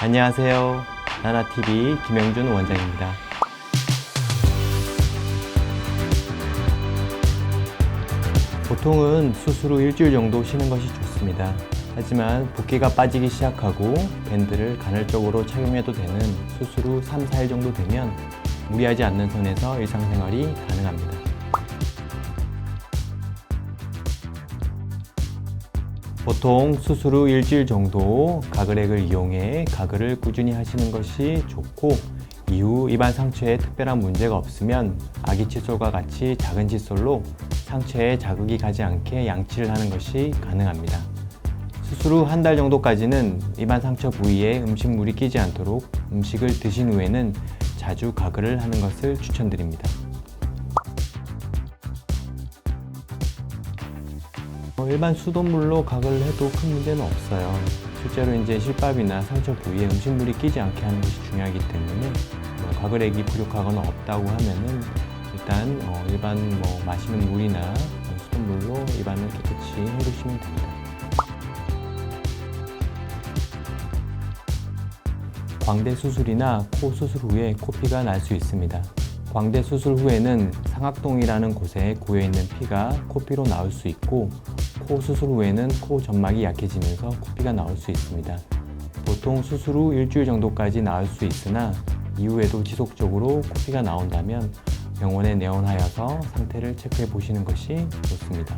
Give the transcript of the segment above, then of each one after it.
안녕하세요. 나나TV 김영준 원장입니다. 보통은 수술 후 일주일 정도 쉬는 것이 좋습니다. 하지만 붓기가 빠지기 시작하고 밴드를 간헐적으로 착용해도 되는 수술 후 3, 4일 정도 되면 무리하지 않는 선에서 일상생활이 가능합니다. 보통 수술 후 일주일 정도 가글액을 이용해 가글을 꾸준히 하시는 것이 좋고 이후 입안 상처에 특별한 문제가 없으면 아기 칫솔과 같이 작은 칫솔로 상처에 자극이 가지 않게 양치를 하는 것이 가능합니다. 수술 후 한 달 정도까지는 입안 상처 부위에 음식물이 끼지 않도록 음식을 드신 후에는 자주 가글을 하는 것을 추천드립니다. 일반 수돗물로 가글을 해도 큰 문제는 없어요. 실제로 이제 실밥이나 상처 부위에 음식물이 끼지 않게 하는 것이 중요하기 때문에 뭐 가글액이 부족하거나 없다고 하면은 일단 어, 일반 뭐 마시는 물이나 수돗물로 입안을 깨끗이 해주시면 됩니다. 광대 수술이나 코 수술 후에 코피가 날 수 있습니다. 광대 수술 후에는 상악동이라는 곳에 고여 있는 피가 코피로 나올 수 있고 코 수술 후에는 코 점막이 약해지면서 코피가 나올 수 있습니다. 보통 수술 후 일주일 정도까지 나을 수 있으나 이후에도 지속적으로 코피가 나온다면 병원에 내원하여서 상태를 체크해 보시는 것이 좋습니다.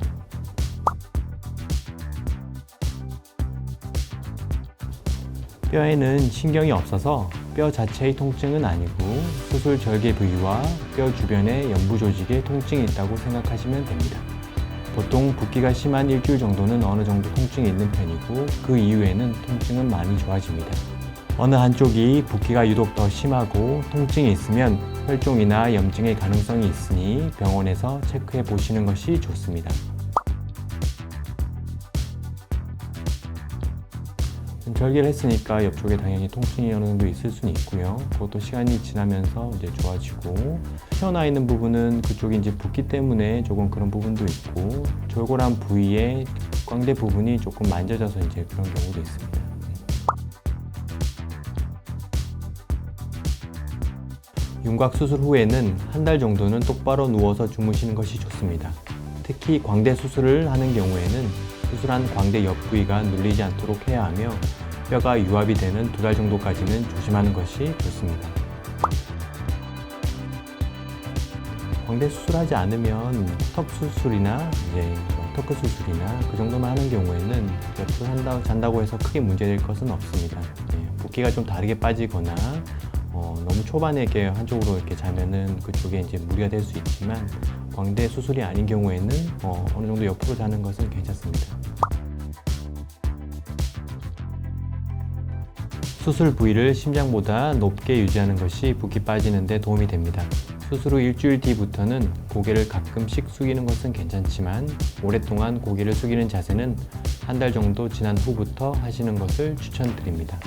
뼈에는 신경이 없어서 뼈 자체의 통증은 아니고 수술 절개 부위와 뼈 주변의 연부 조직에 통증이 있다고 생각하시면 됩니다. 보통 붓기가 심한 일주일 정도는 어느 정도 통증이 있는 편이고 그 이후에는 통증은 많이 좋아집니다. 어느 한쪽이 붓기가 유독 더 심하고 통증이 있으면 혈종이나 염증의 가능성이 있으니 병원에서 체크해 보시는 것이 좋습니다. 절개를 했으니까 옆쪽에 당연히 통증이 어느 정도 있을 수는 있고요. 그것도 시간이 지나면서 이제 좋아지고 튀어나와 있는 부분은 그쪽이 이제 붓기 때문에 조금 그런 부분도 있고 절골한 부위에 광대 부분이 조금 만져져서 이제 그런 경우도 있습니다. 윤곽 수술 후에는 한 달 정도는 똑바로 누워서 주무시는 것이 좋습니다. 특히 광대 수술을 하는 경우에는 수술한 광대 옆 부위가 눌리지 않도록 해야 하며 뼈가 유압이 되는 두 달 정도까지는 조심하는 것이 좋습니다. 광대 수술하지 않으면 턱 수술이나 이제 뭐 터크 수술이나 그 정도만 하는 경우에는 옆으로 산다, 잔다고 해서 크게 문제될 것은 없습니다. 예, 붓기가 좀 다르게 빠지거나 어, 너무 초반에 이렇게 한쪽으로 이렇게 자면은 그쪽에 이제 무리가 될 수 있지만 광대 수술이 아닌 경우에는 어, 어느 정도 옆으로 자는 것은 괜찮습니다. 수술 부위를 심장보다 높게 유지하는 것이 붓기 빠지는 데 도움이 됩니다. 수술 후 일주일 뒤부터는 고개를 가끔씩 숙이는 것은 괜찮지만 오랫동안 고개를 숙이는 자세는 한 달 정도 지난 후부터 하시는 것을 추천드립니다.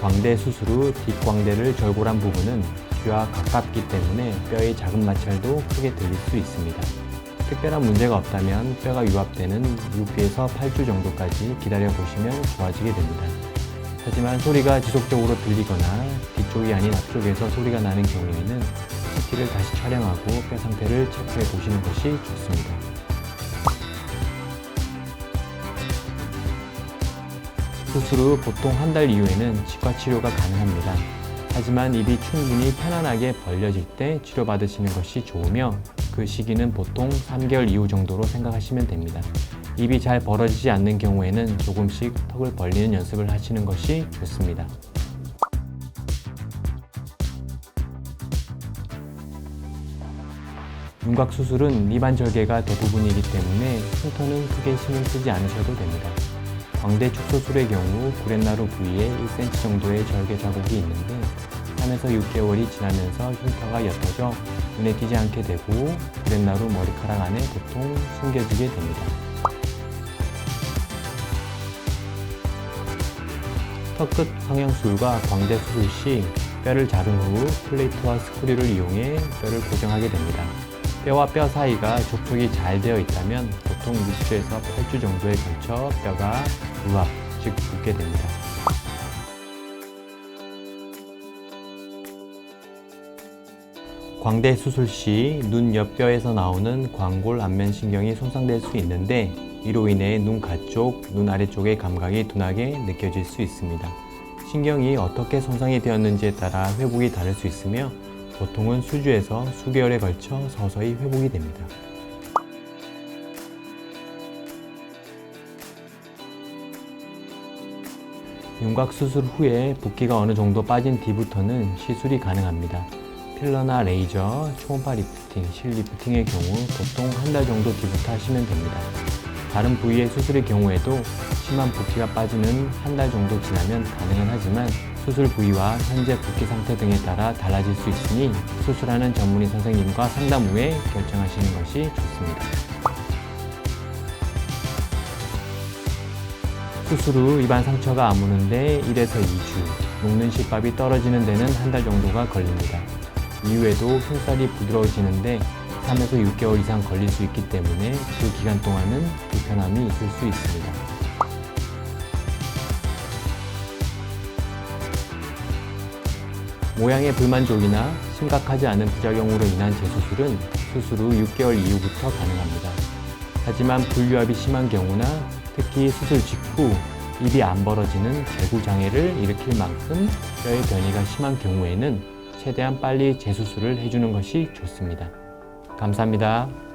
광대 수술 후 뒷광대를 절골한 부분은 귀와 가깝기 때문에 뼈의 작은 마찰도 크게 들릴 수 있습니다. 특별한 문제가 없다면 뼈가 유압되는 6에서 8주 정도까지 기다려 보시면 좋아지게 됩니다. 하지만 소리가 지속적으로 들리거나 뒤쪽이 아닌 앞쪽에서 소리가 나는 경우에는 CT를 다시 촬영하고 뼈 상태를 체크해 보시는 것이 좋습니다. 수술 후 보통 한 달 이후에는 치과 치료가 가능합니다. 하지만 입이 충분히 편안하게 벌려질 때 치료받으시는 것이 좋으며 그 시기는 보통 3개월 이후 정도로 생각하시면 됩니다. 입이 잘 벌어지지 않는 경우에는 조금씩 턱을 벌리는 연습을 하시는 것이 좋습니다. 윤곽 수술은 입안 절개가 대부분이기 때문에 흉터는 크게 신경 쓰지 않으셔도 됩니다. 광대 축소술의 경우 구렛나루 부위에 1cm 정도의 절개 자국이 있는데 3에서 6개월이 지나면서 흉터가 옅어져 눈에 띄지 않게 되고 구렛나루 머리카락 안에 보통 숨겨지게 됩니다. 턱끝 성형술과 광대 수술 시 뼈를 자른 후 플레이트와 스크류를 이용해 뼈를 고정하게 됩니다. 뼈와 뼈 사이가 접촉이 잘 되어 있다면 보통 6주에서 8주 정도에 걸쳐 뼈가 부합, 즉 붓게 됩니다. 광대 수술 시 눈 옆뼈에서 나오는 광골 안면 신경이 손상될 수 있는데 이로 인해 눈 가쪽, 눈 아래쪽의 감각이 둔하게 느껴질 수 있습니다. 신경이 어떻게 손상이 되었는지에 따라 회복이 다를 수 있으며 보통은 수주에서 수개월에 걸쳐 서서히 회복이 됩니다. 윤곽 수술 후에 붓기가 어느 정도 빠진 뒤부터는 시술이 가능합니다. 필러나 레이저, 초음파 리프팅, 실 리프팅의 경우 보통 한 달 정도 뒤부터 하시면 됩니다. 다른 부위의 수술의 경우에도 심한 붓기가 빠지는 한 달 정도 지나면 가능은 하지만 수술 부위와 현재 붓기 상태 등에 따라 달라질 수 있으니 수술하는 전문의 선생님과 상담 후에 결정하시는 것이 좋습니다. 수술 후 입안 상처가 아무는데 1에서 2주, 녹는 실밥이 떨어지는 데는 한 달 정도가 걸립니다. 이후에도 흉살이 부드러워지는데 3에서 6개월 이상 걸릴 수 있기 때문에 그 기간 동안은 불편함이 있을 수 있습니다. 모양의 불만족이나 심각하지 않은 부작용으로 인한 재수술은 수술 후 6개월 이후부터 가능합니다. 하지만 분류압이 심한 경우나 특히 수술 직후 입이 안 벌어지는 재구 장애를 일으킬 만큼 뼈의 변이가 심한 경우에는 최대한 빨리 재수술을 해주는 것이 좋습니다. 감사합니다.